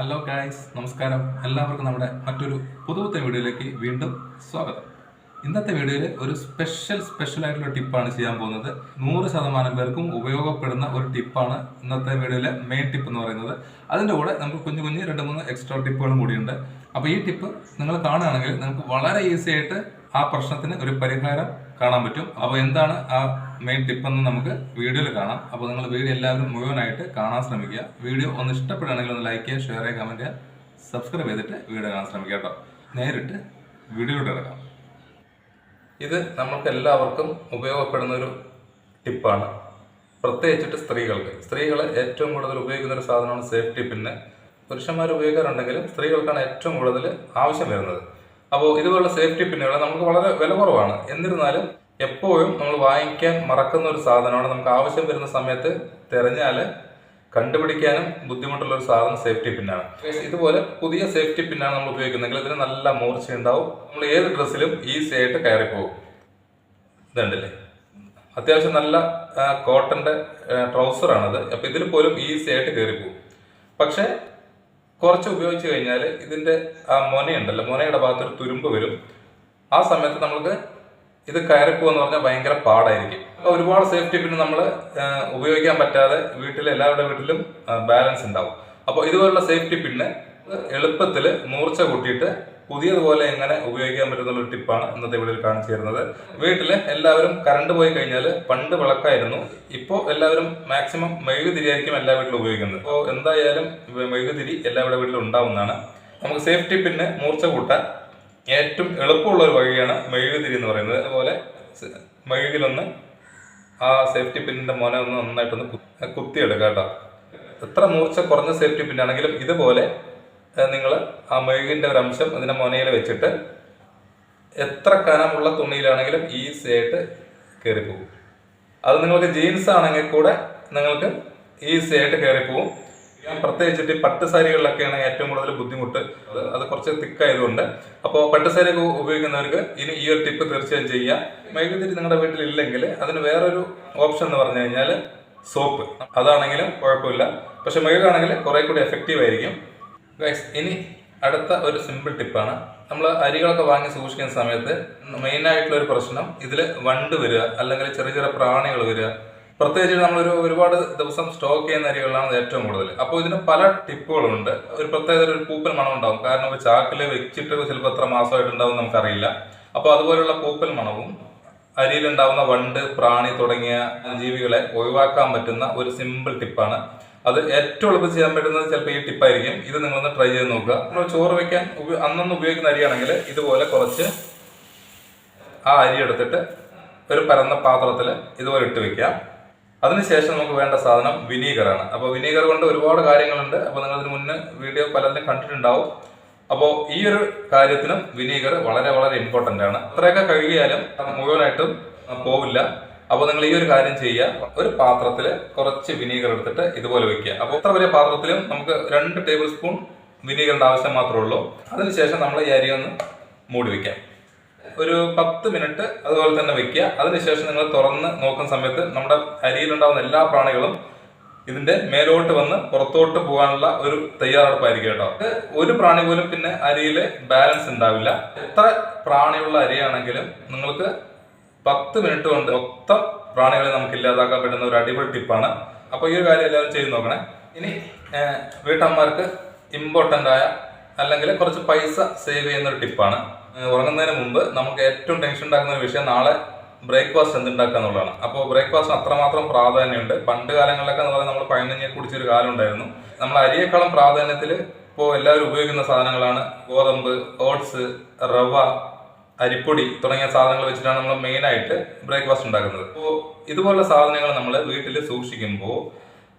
Hello guys നമസ്കാരം. എല്ലാവർക്കും നമ്മുടെ മറ്റൊരു പുതുപുത്തൻ വീഡിയോയിലേക്ക് വീണ്ടും സ്വാഗതം. ഇന്നത്തെ വീഡിയോയിൽ ഒരു സ്പെഷ്യൽ സ്പെഷ്യൽ ആയിട്ടുള്ള ടിപ്പാണ് ചെയ്യാൻ പോകുന്നത്. നൂറ് ശതമാനം പേർക്കും ഉപയോഗപ്പെടുന്ന ഒരു ടിപ്പാണ് ഇന്നത്തെ വീഡിയോയിലെ മെയിൻ ടിപ്പ് എന്ന് പറയുന്നത്. അതിന്റെ കൂടെ നമുക്ക് കുഞ്ഞു കുഞ്ഞ് രണ്ട് മൂന്ന് എക്സ്ട്രാ ടിപ്പുകളും കൂടിയുണ്ട്. അപ്പോൾ ഈ ടിപ്പ് നിങ്ങൾ കാണുകയാണെങ്കിൽ നിങ്ങൾക്ക് വളരെ ഈസി ആയിട്ട് ആ പ്രശ്നത്തിന് ഒരു പരിഹാരം കാണാൻ പറ്റും. അപ്പോൾ എന്താണ് ആ മെയിൻ ടിപ്പ് എന്ന് നമുക്ക് വീഡിയോയിൽ കാണാം. അപ്പോൾ നിങ്ങൾ വീഡിയോ എല്ലാവരും മുഴുവനായിട്ട് കാണാൻ ശ്രമിക്കുക. വീഡിയോ ഒന്ന് ഇഷ്ടപ്പെടുകയാണെങ്കിൽ ഒന്ന് ലൈക്ക് ചെയ്യുക ഷെയർ ചെയ്യുക കമന്റ് ചെയ്യുക സബ്സ്ക്രൈബ് ചെയ്തിട്ട് വീഡിയോ കാണാൻ ശ്രമിക്കുക കേട്ടോ. നേരിട്ട് വീഡിയോയിലോട്ട് ഇറക്കാം ഇത് നമ്മൾക്ക് എല്ലാവർക്കും ഉപയോഗപ്പെടുന്ന ഒരു ടിപ്പാണ് പ്രത്യേകിച്ചിട്ട് സ്ത്രീകൾക്ക്. സ്ത്രീകൾ ഏറ്റവും കൂടുതൽ ഉപയോഗിക്കുന്ന ഒരു സാധനമാണ് സേഫ്റ്റി പിന്നെ പുരുഷന്മാർ ഉപയോഗിക്കാറുണ്ടെങ്കിലും സ്ത്രീകൾക്കാണ് ഏറ്റവും കൂടുതൽ ആവശ്യം വരുന്നത്. അപ്പോൾ ഇതുപോലുള്ള സേഫ്റ്റി പിന്നുകൾ നമുക്ക് വളരെ വില കുറവാണ്. എന്നിരുന്നാലും എപ്പോഴും നമ്മൾ വാങ്ങിക്കാൻ മറക്കുന്ന ഒരു സാധനമാണ്. നമുക്ക് ആവശ്യം വരുന്ന സമയത്ത് തിരഞ്ഞാൽ കണ്ടുപിടിക്കാനും ബുദ്ധിമുട്ടുള്ള ഒരു സാധനം സേഫ്റ്റി പിന്നാണ് ഇതുപോലെ പുതിയ സേഫ്റ്റി പിന്നാണ് നമ്മൾ ഉപയോഗിക്കുന്നതെങ്കിൽ ഇതിന് നല്ല മൂർച്ച ഉണ്ടാവും. നമ്മൾ ഏത് ഡ്രസ്സിലും ഈസി ആയിട്ട് കയറിപ്പോകും ഇതുണ്ടല്ലേ? അത്യാവശ്യം നല്ല കോട്ടന്റെ ട്രൗസറാണത് അപ്പൊ ഇതിൽ പോലും ഈസി ആയിട്ട് കയറിപ്പോകും പക്ഷെ കുറച്ച് ഉപയോഗിച്ച് കഴിഞ്ഞാൽ ഇതിന്റെ ആ മൊനയുണ്ടല്ലോ മൊനയുടെ ഭാഗത്തൊരു തുരുമ്പ് വരും. ആ സമയത്ത് നമുക്ക് ഇത് കയറിപ്പോന്ന് പറഞ്ഞാൽ ഭയങ്കര പാടായിരിക്കും. അപ്പോൾ ഒരുപാട് സേഫ്റ്റി പിന്നെ നമ്മൾ ഉപയോഗിക്കാൻ പറ്റാതെ വീട്ടിൽ എല്ലാവരുടെ വീട്ടിലും ബാലൻസ് ഉണ്ടാവും. അപ്പോൾ ഇതുപോലുള്ള സേഫ്റ്റി പിന്നെ എളുപ്പത്തിൽ മൂർച്ച കൂട്ടിയിട്ട് പുതിയതുപോലെ എങ്ങനെ ഉപയോഗിക്കാൻ പറ്റുന്ന ഒരു ടിപ്പാണ് ഇന്നത്തെ വീഡിയോയിൽ കാണിച്ചു തരുന്നത്. വീട്ടിൽ എല്ലാവരും കറണ്ട് പോയി കഴിഞ്ഞാൽ പണ്ട് വിളക്കായിരുന്നു. ഇപ്പോൾ എല്ലാവരും മാക്സിമം മെഴുകുതിരിയായിരിക്കും എല്ലാ വീട്ടിലും ഉപയോഗിക്കുന്നത്. അപ്പോൾ എന്തായാലും മെഴുകുതിരി എല്ലാവരുടെ വീട്ടിലും ഉണ്ടാവുന്നതാണ്. നമുക്ക് സേഫ്റ്റി പിന്നെ മൂർച്ച കൂട്ടാൻ ഏറ്റവും എളുപ്പമുള്ള ഒരു വഴിയാണ് മെഴുകുതിരി എന്ന് പറയുന്നത്. അതുപോലെ മെഴുകിലൊന്ന് ആ സേഫ്റ്റി പിന്നിന്റെ മോനെ ഒന്ന് നന്നായിട്ടൊന്ന് കുത്തിയെടുക്കാം കേട്ടോ. എത്ര മൂർച്ച കുറഞ്ഞ സേഫ്റ്റി പിന്നാണെങ്കിലും ഇതുപോലെ നിങ്ങൾ ആ മെഴുകിന്റെ ഒരു അംശം അതിന്റെ മുനയിൽ വെച്ചിട്ട് എത്ര കനമുള്ള തുണിയിലാണെങ്കിലും ഈസി ആയിട്ട് കയറിപ്പോകും അത് നിങ്ങൾക്ക് ജീൻസ് ആണെങ്കിൽ കൂടെ നിങ്ങൾക്ക് ഈസി ആയിട്ട് കയറിപ്പോവും പ്രത്യേകിച്ചിട്ട് ഈ പട്ട് സാരികളിലൊക്കെയാണ് ഏറ്റവും കൂടുതൽ ബുദ്ധിമുട്ട്. അത് അത് കുറച്ച് തിക്കായതുകൊണ്ട്. അപ്പോൾ പട്ട് സാരി ഉപയോഗിക്കുന്നവർക്ക് ഇനി ഈ ഒരു ടിപ്പ് തീർച്ചയായും ചെയ്യാം. മെഴുകുതിരി നിങ്ങളുടെ വീട്ടിൽ ഇല്ലെങ്കിൽ അതിന് വേറൊരു ഓപ്ഷൻ എന്ന് പറഞ്ഞു കഴിഞ്ഞാൽ സോപ്പ്. അതാണെങ്കിലും കുഴപ്പമില്ല. പക്ഷെ മെഴുകാണെങ്കിൽ കുറേ കൂടി എഫക്റ്റീവ് ആയിരിക്കും. ഗൈസ് ഇനി അടുത്ത ഒരു സിമ്പിൾ ടിപ്പാണ് നമ്മൾ അരികളൊക്കെ വാങ്ങി സൂക്ഷിക്കുന്ന സമയത്ത് മെയിൻ ആയിട്ടുള്ള ഒരു പ്രശ്നം ഇതിൽ വണ്ട് വരിക അല്ലെങ്കിൽ ചെറിയ ചെറിയ പ്രാണികൾ വരിക. പ്രത്യേകിച്ച് നമ്മളൊരു ഒരുപാട് ദിവസം സ്റ്റോക്ക് ചെയ്യുന്ന അരികളാണ് ഏറ്റവും കൂടുതൽ. അപ്പോൾ ഇതിന് പല ടിപ്പുകളുണ്ട്. ഒരു പ്രത്യേക ഒരു പൂപ്പൽ മണം ഉണ്ടാവും. കാരണം ഒരു ചാക്കിൽ വെച്ചിട്ട് ചിലപ്പോൾ എത്ര മാസമായിട്ടുണ്ടാവും നമുക്കറിയില്ല. അപ്പോൾ അതുപോലുള്ള പൂപ്പൽ മണവും അരിയിലുണ്ടാവുന്ന വണ്ട് പ്രാണി തുടങ്ങിയ ജീവികളെ ഒഴിവാക്കാൻ പറ്റുന്ന ഒരു സിമ്പിൾ ടിപ്പാണ് അത് ഏറ്റവും എളുപ്പം ചെയ്യാൻ പറ്റുന്നത് ചിലപ്പോൾ ഈ ടിപ്പായിരിക്കും ഇത് നിങ്ങളൊന്ന് ട്രൈ ചെയ്ത് നോക്കുക. നമ്മൾ ചോറ് വെക്കാൻ അന്നൊന്ന് ഉപയോഗിക്കുന്ന അരിയാണെങ്കിൽ ഇതുപോലെ കുറച്ച് ആ അരി എടുത്തിട്ട് ഒരു പരന്ന പാത്രത്തിൽ ഇതുപോലെ ഇട്ട് വെക്കാം അതിനുശേഷം നമുക്ക് വേണ്ട സാധനം വിനീഗറാണ്. അപ്പോൾ വിനീഗർ കൊണ്ട് ഒരുപാട് കാര്യങ്ങളുണ്ട്. അപ്പോൾ നിങ്ങൾ അതിനു മുന്നേ വീഡിയോ പലതിനും കണ്ടിട്ടുണ്ടാവും. അപ്പോൾ ഈ ഒരു കാര്യത്തിനും വിനീഗർ വളരെ വളരെ ഇമ്പോർട്ടന്റ് ആണ്. അത്രയൊക്കെ കഴുകിയാലും മുഴുവനായിട്ടും പോവില്ല. അപ്പോൾ നിങ്ങൾ ഈ ഒരു കാര്യം ചെയ്യുക. ഒരു പാത്രത്തിൽ കുറച്ച് വിനീഗർ എടുത്തിട്ട് ഇതുപോലെ വെക്കുക. അപ്പോൾ എത്ര വലിയ പാത്രത്തിലും നമുക്ക് രണ്ട് ടേബിൾ സ്പൂൺ വിനീഗറിന്റെ ആവശ്യം മാത്രമേ ഉള്ളൂ. അതിനുശേഷം നമ്മൾ ഈ അരി ഒന്ന് മൂടി വെക്കാം. ഒരു പത്ത് മിനിറ്റ് അതുപോലെ തന്നെ വെക്കുക. അതിനുശേഷം നിങ്ങൾ തുറന്ന് നോക്കുന്ന സമയത്ത് നമ്മുടെ അരിയിലുണ്ടാകുന്ന എല്ലാ പ്രാണികളും ഇതിന്റെ മേലോട്ട് വന്ന് പുറത്തോട്ട് പോകാനുള്ള ഒരു തയ്യാറെടുപ്പായിരിക്കും കേട്ടോ. ഒരു പ്രാണി പോലും പിന്നെ അരിയിലെ ബാലൻസ് ഉണ്ടാവില്ല. എത്ര പ്രാണിയുള്ള അരിയാണെങ്കിലും നിങ്ങൾക്ക് പത്ത് മിനിറ്റ് കൊണ്ട് മൊത്തം പ്രാണികളെ നമുക്ക് ഇല്ലാതാക്കാൻ പറ്റുന്ന ഒരു അടിപൊളി ടിപ്പാണ്. അപ്പോൾ ഈ ഒരു കാര്യം എല്ലാവരും ചെയ്ത് നോക്കണേ. ഇനി വീട്ടമ്മമാർക്ക് ഇമ്പോർട്ടന്റ് ആയ അല്ലെങ്കിൽ കുറച്ച് പൈസ സേവ് ചെയ്യുന്ന ഒരു ടിപ്പാണ്. ഉറങ്ങുന്നതിന് മുമ്പ് നമുക്ക് ഏറ്റവും ടെൻഷൻ ഉണ്ടാക്കുന്ന ഒരു വിഷയം നാളെ ബ്രേക്ക്ഫാസ്റ്റ് എന്തുണ്ടാക്കുക എന്നുള്ളതാണ്. അപ്പോൾ ബ്രേക്ക്ഫാസ്റ്റ് അത്രമാത്രം പ്രാധാന്യമുണ്ട്. പണ്ട് കാലങ്ങളിലൊക്കെ എന്ന് പറഞ്ഞാൽ നമ്മൾ പഴഞ്ഞ കുടിച്ചൊരു കാലം ഉണ്ടായിരുന്നു. നമ്മൾ അരിയേക്കാളും പ്രാധാന്യത്തിൽ ഇപ്പോൾ എല്ലാവരും ഉപയോഗിക്കുന്ന സാധനങ്ങളാണ് ഗോതമ്പ് ഓട്സ് റവ അരിപ്പൊടി തുടങ്ങിയ സാധനങ്ങൾ വെച്ചിട്ടാണ് നമ്മൾ മെയിനായിട്ട് ബ്രേക്ക്ഫാസ്റ്റ് ഉണ്ടാക്കുന്നത്. അപ്പോൾ ഇതുപോലുള്ള സാധനങ്ങൾ നമ്മൾ വീട്ടിൽ സൂക്ഷിക്കുമ്പോൾ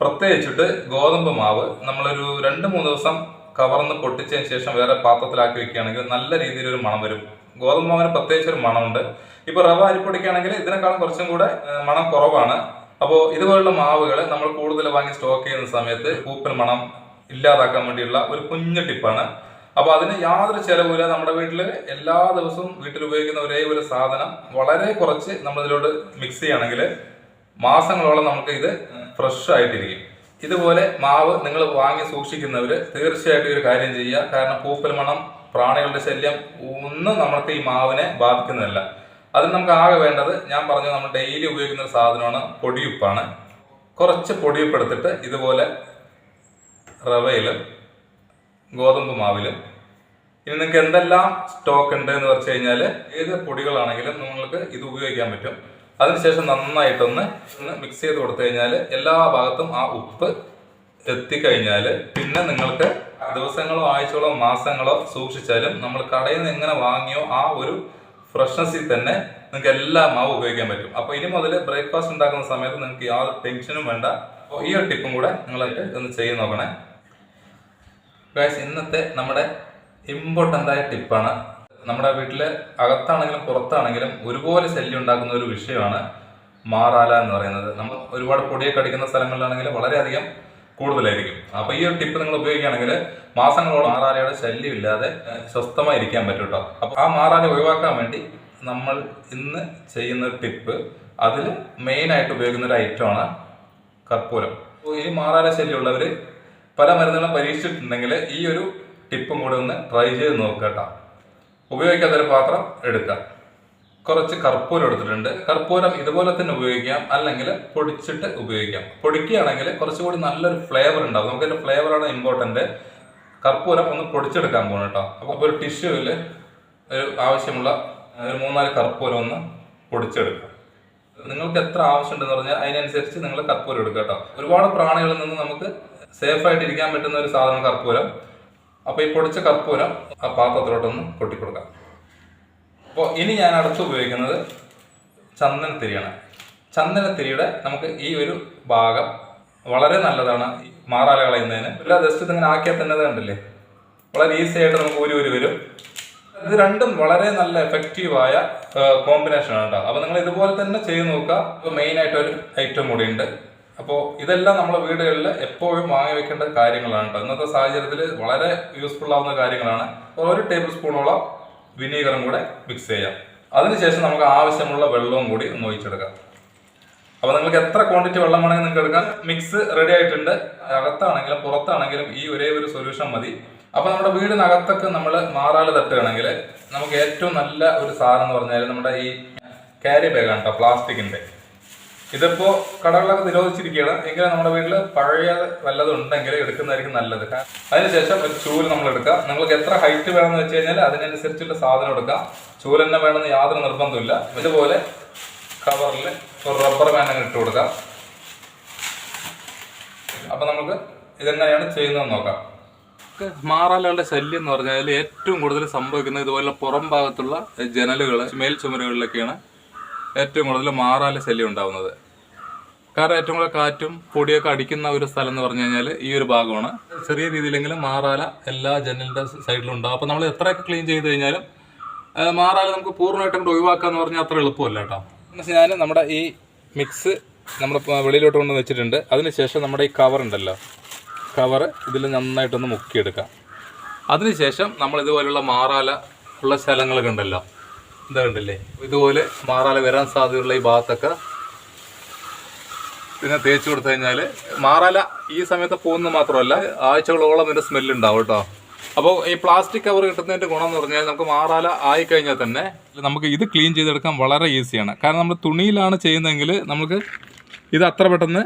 പ്രത്യേകിച്ചിട്ട് ഗോതമ്പ് മാവ് നമ്മളൊരു രണ്ട് മൂന്ന് ദിവസം കവർന്ന് പൊട്ടിച്ചതിന് ശേഷം വേറെ പാത്രത്തിലാക്കി വെക്കുകയാണെങ്കിൽ നല്ല രീതിയിൽ ഒരു മണം വരും. ഗോതമ്പ് മാവിന് പ്രത്യേകിച്ച് ഒരു മണമുണ്ട്. ഇപ്പൊ റവ അരിപ്പൊടിക്കാണെങ്കിൽ ഇതിനേക്കാളും കുറച്ചും കൂടെ മണം കുറവാണ്. അപ്പോൾ ഇതുപോലുള്ള മാവുകൾ നമ്മൾ കൂടുതൽ വാങ്ങി സ്റ്റോക്ക് ചെയ്യുന്ന സമയത്ത് കൂപ്പൽ മണം ഇല്ലാതാക്കാൻ വേണ്ടിയുള്ള ഒരു കുഞ്ഞു ടിപ്പാണ്. അപ്പൊ അതിന് യാതൊരു ചെലവുമില്ല. നമ്മുടെ വീട്ടിൽ എല്ലാ ദിവസവും വീട്ടിൽ ഉപയോഗിക്കുന്ന ഒരേ ഒരു സാധനം വളരെ കുറച്ച് നമ്മൾ ഇതിലോട്ട് മിക്സ് ചെയ്യുകയാണെങ്കിൽ മാസങ്ങളോളം നമുക്ക് ഇത് ഫ്രഷ് ആയിട്ടിരിക്കും. ഇതുപോലെ മാവ് നിങ്ങൾ വാങ്ങി സൂക്ഷിക്കുന്നവര് തീർച്ചയായിട്ടും ഒരു കാര്യം ചെയ്യുക. കാരണം പൂപ്പൽ മണം പ്രാണികളുടെ ശല്യം ഒന്നും നമുക്ക് ഈ മാവിനെ ബാധിക്കുന്നതല്ല. അതിന് നമുക്ക് ആകെ വേണ്ടത് ഞാൻ പറഞ്ഞു നമ്മൾ ഡെയിലി ഉപയോഗിക്കുന്ന ഒരു സാധനമാണ് പൊടിയുപ്പാണ്. കുറച്ച് പൊടിയുപ്പ് എടുത്തിട്ട് ഇതുപോലെ റവയിലും ഗോതമ്പ് മാവിലും. ഇനി നിങ്ങൾക്ക് എന്തെല്ലാം സ്റ്റോക്ക് ഉണ്ട് എന്ന് വെച്ച് കഴിഞ്ഞാൽ ഏത് പൊടികളാണെങ്കിലും നിങ്ങൾക്ക് ഇത് ഉപയോഗിക്കാൻ പറ്റും. അതിനുശേഷം നന്നായിട്ടൊന്ന് മിക്സ് ചെയ്ത് കൊടുത്തു കഴിഞ്ഞാൽ എല്ലാ ഭാഗത്തും ആ ഉപ്പ് എത്തിക്കഴിഞ്ഞാൽ പിന്നെ നിങ്ങൾക്ക് ദിവസങ്ങളോ ആഴ്ചകളോ മാസങ്ങളോ സൂക്ഷിച്ചാലും നമ്മൾ കടയിൽ നിന്ന് എങ്ങനെ വാങ്ങിയോ ആ ഒരു ഫ്രഷ്നസ്സിൽ തന്നെ നിങ്ങൾക്ക് എല്ലാ മാവും ഉപയോഗിക്കാൻ പറ്റും. അപ്പോൾ ഇനി മുതൽ ബ്രേക്ക്ഫാസ്റ്റ് ഉണ്ടാക്കുന്ന സമയത്ത് നിങ്ങൾക്ക് യാതൊരു ടെൻഷനും വേണ്ട. അപ്പോൾ ഈ ഒരു ടിപ്പും കൂടെ നിങ്ങളായിട്ട് ഒന്ന് ചെയ്ത് നോക്കണേ. ഗൈസ് ഇന്നത്തെ നമ്മുടെ ഇമ്പോർട്ടന്റ് ആയ ടിപ്പാണ് നമ്മുടെ വീട്ടിലെ അകത്താണെങ്കിലും പുറത്താണെങ്കിലും ഒരുപോലെ ശല്യം ഉണ്ടാക്കുന്ന ഒരു വിഷയമാണ് മാറാല എന്ന് പറയുന്നത്. നമ്മൾ ഒരുപാട് പൊടിയൊക്കെ അടിക്കുന്ന സ്ഥലങ്ങളിലാണെങ്കിൽ വളരെയധികം കൂടുതലായിരിക്കും. അപ്പോൾ ഈ ഒരു ടിപ്പ് നിങ്ങൾ ഉപയോഗിക്കുകയാണെങ്കിൽ മാസങ്ങളോളം മാറാലയുടെ ശല്യം ഇല്ലാതെ സ്വസ്ഥമായി പറ്റും കേട്ടോ അപ്പോൾ ആ മാറാല ഒഴിവാക്കാൻ വേണ്ടി നമ്മൾ ഇന്ന് ചെയ്യുന്ന ഒരു ടിപ്പ് അതിൽ മെയിനായിട്ട് ഉപയോഗിക്കുന്ന ഒരു ഐറ്റമാണ് കർപ്പൂരം. അപ്പോൾ ഈ മാറാല ശല്യമുള്ളവർ പല മരുന്നുകളും പരീക്ഷിച്ചിട്ടുണ്ടെങ്കിൽ ഈ ഒരു ടിപ്പും കൂടെ ഒന്ന് ട്രൈ ചെയ്ത് നോക്കുക കേട്ടോ. ഉപയോഗിക്കാത്തൊരു പാത്രം എടുക്കുക. കുറച്ച് കർപ്പൂരം എടുത്തിട്ടുണ്ട്. കർപ്പൂരം ഇതുപോലെ തന്നെ ഉപയോഗിക്കാം. അല്ലെങ്കിൽ പൊടിച്ചിട്ട് ഉപയോഗിക്കാം. പൊടിക്കുകയാണെങ്കിൽ കുറച്ചുകൂടി നല്ലൊരു ഫ്ലേവർ ഉണ്ടാവും. നമുക്ക് അതിന്റെ ഫ്ലേവറാണ് ഇമ്പോർട്ടന്റ് കർപ്പൂരം ഒന്ന് പൊടിച്ചെടുക്കാൻ പോകണം കേട്ടോ. അപ്പോൾ ഒരു ടിഷ്യൂവിൽ ഒരു ആവശ്യമുള്ള ഒരു മൂന്നാൽ കർപ്പൂരം ഒന്ന് പൊടിച്ചെടുക്കുക. നിങ്ങൾക്ക് എത്ര ആവശ്യമുണ്ടെന്ന് പറഞ്ഞാൽ അതിനനുസരിച്ച് നിങ്ങൾ കർപ്പൂരം എടുക്കുക കേട്ടോ. ഒരുപാട് പ്രാണികളിൽ നിന്ന് നമുക്ക് സേഫ് ആയിട്ട് ഇരിക്കാൻ പറ്റുന്ന ഒരു സാധനം കർപ്പൂരം. അപ്പോൾ ഈ പൊടിച്ച കർപ്പൂരം ആ പാത്രത്തിലോട്ടൊന്ന് കൊട്ടിക്കൊടുക്കാം. അപ്പോൾ ഇനി ഞാൻ അടുത്ത് ഉപയോഗിക്കുന്നത് ചന്ദനത്തിരിയാണ്. ചന്ദനത്തിരിയുടെ നമുക്ക് ഈ ഒരു ഭാഗം വളരെ നല്ലതാണ് മാറാല കളയുന്നതിന്. എല്ലാ ജസ്റ്റ് ഇതിങ്ങനെ ആക്കിയാൽ തന്നെ കണ്ടില്ലേ? വളരെ ഈസി ആയിട്ട് നമുക്ക് ഒരു ഒരു വരും. ഇത് രണ്ടും വളരെ നല്ല എഫക്റ്റീവായ കോമ്പിനേഷൻ ആണ് കേട്ടോ. അപ്പോൾ നിങ്ങൾ ഇതുപോലെ തന്നെ ചെയ്ത് നോക്കുക. ആയിട്ട് ഒരു ഐറ്റം കൂടി ഉണ്ട്. അപ്പോൾ ഇതെല്ലാം നമ്മളെ വീടുകളിൽ എപ്പോഴും വാങ്ങി വെക്കേണ്ട കാര്യങ്ങളാണ് കേട്ടോ. ഇന്നത്തെ സാഹചര്യത്തിൽ വളരെ യൂസ്ഫുൾ ആവുന്ന കാര്യങ്ങളാണ്. അപ്പോൾ ഒരു ടേബിൾ സ്പൂണോളം വിനീഗറും കൂടെ മിക്സ് ചെയ്യാം. അതിനുശേഷം നമുക്ക് ആവശ്യമുള്ള വെള്ളവും കൂടി ഒന്ന് ഒഴിച്ചെടുക്കാം. അപ്പൊ നിങ്ങൾക്ക് എത്ര ക്വാണ്ടിറ്റി വെള്ളം വേണമെങ്കിൽ നിങ്ങൾക്ക് എടുക്കാം. മിക്സ് റെഡി ആയിട്ടുണ്ട്. അകത്താണെങ്കിലും പുറത്താണെങ്കിലും ഈ ഒരേ ഒരു സൊല്യൂഷൻ മതി. അപ്പൊ നമ്മുടെ വീടിനകത്തൊക്കെ നമ്മൾ മാറാൽ തട്ടുകയാണെങ്കിൽ നമുക്ക് ഏറ്റവും നല്ല ഒരു സാധനം എന്ന് പറഞ്ഞാൽ നമ്മുടെ ഈ ക്യാരി ബാഗാണ് കേട്ടോ പ്ലാസ്റ്റിക്കിന്റെ ഇതിപ്പോ കടകളൊക്കെ നിരോധിച്ചിരിക്കുകയാണ്. എങ്കിലും നമ്മുടെ വീട്ടിൽ പഴയ വല്ലതും ഉണ്ടെങ്കിൽ എടുക്കുന്നതായിരിക്കും നല്ലത്. അതിനുശേഷം ഒരു ചൂൽ നമ്മൾ എടുക്കാം. നിങ്ങൾക്ക് എത്ര ഹൈറ്റ് വേണമെന്ന് വെച്ച് കഴിഞ്ഞാൽ അതിനനുസരിച്ചുള്ള സാധനം എടുക്കാം. ചൂൽ തന്നെ വേണമെന്ന് യാതൊരു നിർബന്ധമില്ല ഇതുപോലെ കവറിൽ ഒരു റബ്ബർ ബാൻഡ് അങ്ങ് ഇട്ട് കൊടുക്കാം. അപ്പൊ നമുക്ക് ഇതെങ്ങനെയാണ് ചെയ്യുന്നതെന്ന് നോക്കാം. മാറാലകളുടെ ശല്യം എന്ന് പറഞ്ഞാൽ ഏറ്റവും കൂടുതൽ സംഭവിക്കുന്നത് ഇതുപോലെ പുറം ഭാഗത്തുള്ള ജനലുകൾ മേൽ ചുമരുകളിലൊക്കെയാണ് ഏറ്റവും കൂടുതൽ മാറാല ശല്യം ഉണ്ടാവുന്നത്. കാരണം ഏറ്റവും കൂടുതൽ കാറ്റും പൊടിയൊക്കെ അടിക്കുന്ന ഒരു സ്ഥലം എന്ന് പറഞ്ഞു കഴിഞ്ഞാൽ ഈ ഒരു ഭാഗമാണ്. ചെറിയ രീതിയിലെങ്കിലും മാറാല എല്ലാ ജനലിന്റെ സൈഡിലും ഉണ്ടാവും. അപ്പോൾ നമ്മൾ എത്രയൊക്കെ ക്ലീൻ ചെയ്ത് കഴിഞ്ഞാലും മാറാല നമുക്ക് പൂർണമായിട്ടും കൂടെ ഒഴിവാക്കാന്ന് പറഞ്ഞാൽ അത്ര എളുപ്പമല്ല കേട്ടോ. ഞാൻ നമ്മുടെ ഈ മിക്സ് നമ്മൾ വെളിയിലോട്ട് കൊണ്ട് വെച്ചിട്ടുണ്ട്. അതിനുശേഷം നമ്മുടെ ഈ കവർ ഉണ്ടല്ലോ. കവർ ഇതിൽ നന്നായിട്ടൊന്ന് മുക്കിയെടുക്കാം. അതിനുശേഷം നമ്മൾ ഇതുപോലുള്ള മാറാല ഉള്ള സ്ഥലങ്ങളൊക്കെ ഉണ്ടല്ലോ. എന്താ കണ്ടില്ലേ ഇതുപോലെ മാറാല വരാൻ സാധ്യതയുള്ള ഈ ഭാഗത്തൊക്കെ പിന്നെ തേച്ച് കൊടുത്തു കഴിഞ്ഞാൽ മാറാല ഈ സമയത്ത് പോകുന്നത് മാത്രമല്ല ആഴ്ചകളോളം ഇതിന്റെ സ്മെല്ല് ഉണ്ടാവും കേട്ടോ. അപ്പോൾ ഈ പ്ലാസ്റ്റിക് കവർ കിട്ടുന്നതിന്റെ ഗുണം എന്ന് പറഞ്ഞാൽ നമുക്ക് മാറാല ആയി കഴിഞ്ഞാൽ തന്നെ നമുക്ക് ഇത് ക്ലീൻ ചെയ്തെടുക്കാൻ വളരെ ഈസിയാണ് കാരണം നമ്മൾ തുണിയിലാണ് ചെയ്യുന്നതെങ്കിൽ നമുക്ക് ഇത് അത്ര പെട്ടെന്ന്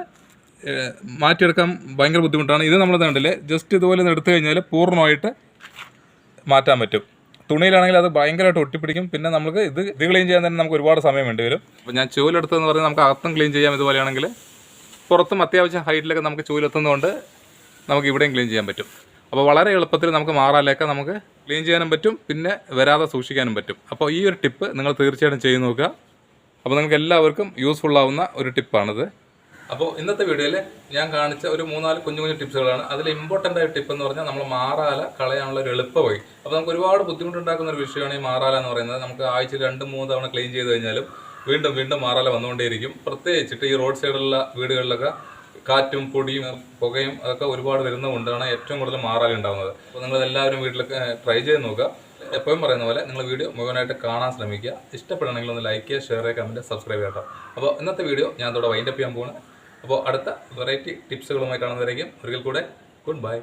മാറ്റിയെടുക്കാൻ ഭയങ്കര ബുദ്ധിമുട്ടാണ്. ഇത് നമ്മൾ കണ്ടില്ലേ? ജസ്റ്റ് ഇതുപോലെ എടുത്തു കഴിഞ്ഞാൽ പൂർണമായിട്ട് മാറ്റാൻ പറ്റും. തുണിയിലാണെങ്കിൽ അത് ഭയങ്കരമായിട്ട് ഒട്ടിപ്പിടിക്കും. പിന്നെ നമുക്ക് ഇത് ഇത് ക്ലീൻ ചെയ്യാൻ തന്നെ നമുക്ക് ഒരുപാട് സമയം വേണ്ടി വരും. അപ്പോൾ ഞാൻ ചൂലെടുത്തതെന്ന് പറഞ്ഞാൽ നമുക്ക് അകത്തും ക്ലീൻ ചെയ്യാം ഇതുപോലെയാണെങ്കിൽ പുറത്തും അത്യാവശ്യം ഹൈറ്റിലൊക്കെ നമുക്ക് ചൂലെത്തുന്നതുകൊണ്ട് നമുക്ക് ഇവിടെയും ക്ലീൻ ചെയ്യാൻ പറ്റും. അപ്പോൾ വളരെ എളുപ്പത്തിൽ നമുക്ക് മാറാലൊക്കെ നമുക്ക് ക്ലീൻ ചെയ്യാനും പറ്റും. പിന്നെ വരാതെ സൂക്ഷിക്കാനും പറ്റും. അപ്പോൾ ഈ ഒരു ടിപ്പ് നിങ്ങൾ തീർച്ചയായിട്ടും ചെയ്ത് നോക്കുക. അപ്പോൾ നിങ്ങൾക്ക് എല്ലാവർക്കും യൂസ്ഫുൾ ആവുന്ന ഒരു ടിപ്പാണിത് അപ്പോൾ ഇന്നത്തെ വീഡിയോയിൽ ഞാൻ കാണിച്ച ഒരു മൂന്നാൽ കുഞ്ഞു കുഞ്ഞു ടിപ്സുകളാണ്. അതിൽ ഇമ്പോർട്ടന്റ് ആയ ടിപ്പ് എന്ന് പറഞ്ഞാൽ നമ്മൾ മാറാല കളയാനുള്ള ഒരു എളുപ്പ വഴി അപ്പോൾ നമുക്ക് ഒരുപാട് ബുദ്ധിമുട്ടുണ്ടാക്കുന്ന ഒരു വിഷയമാണ് ഈ മാറാല എന്ന് പറയുന്നത്. നമുക്ക് ആഴ്ചയിൽ രണ്ട് മൂന്ന് തവണ ക്ലീൻ ചെയ്ത് കഴിഞ്ഞാലും വീണ്ടും വീണ്ടും മാറാല വന്നുകൊണ്ടേയിരിക്കും. പ്രത്യേകിച്ചിട്ട് ഈ റോഡ് സൈഡിലുള്ള വീടുകളിലൊക്കെ കാറ്റും പൊടിയും പുകയും അതൊക്കെ ഒരുപാട് വരുന്നത് കൊണ്ടാണ് ഏറ്റവും കൂടുതൽ മാറാല ഉണ്ടാകുന്നത് അപ്പോൾ നിങ്ങൾ എല്ലാവരും വീട്ടിലൊക്കെ ട്രൈ ചെയ്ത് നോക്കുക. എപ്പോഴും പറയുന്ന പോലെ നിങ്ങൾ വീഡിയോ മുഴുവനായിട്ട് കാണാൻ ശ്രമിക്കുക. ഇഷ്ടപ്പെടണമെങ്കിൽ ഒന്ന് ലൈക്ക് ചെയ്യുക ഷെയർ ചെയ്യുക കമന്റ് സബ്സ്ക്രൈബ് ചെയ്യട്ടോ അപ്പോൾ ഇന്നത്തെ വീഡിയോ ഞാൻ അതോടെ വൈൻഡപ്പ് ചെയ്യാൻ പോകുന്നത് അപ്പോൾ അടുത്ത വെറൈറ്റി ടിപ്സുകളുമായി കാണുന്നവരേക്കും ഒരിക്കൽ കൂടെ ഗുഡ് ബൈ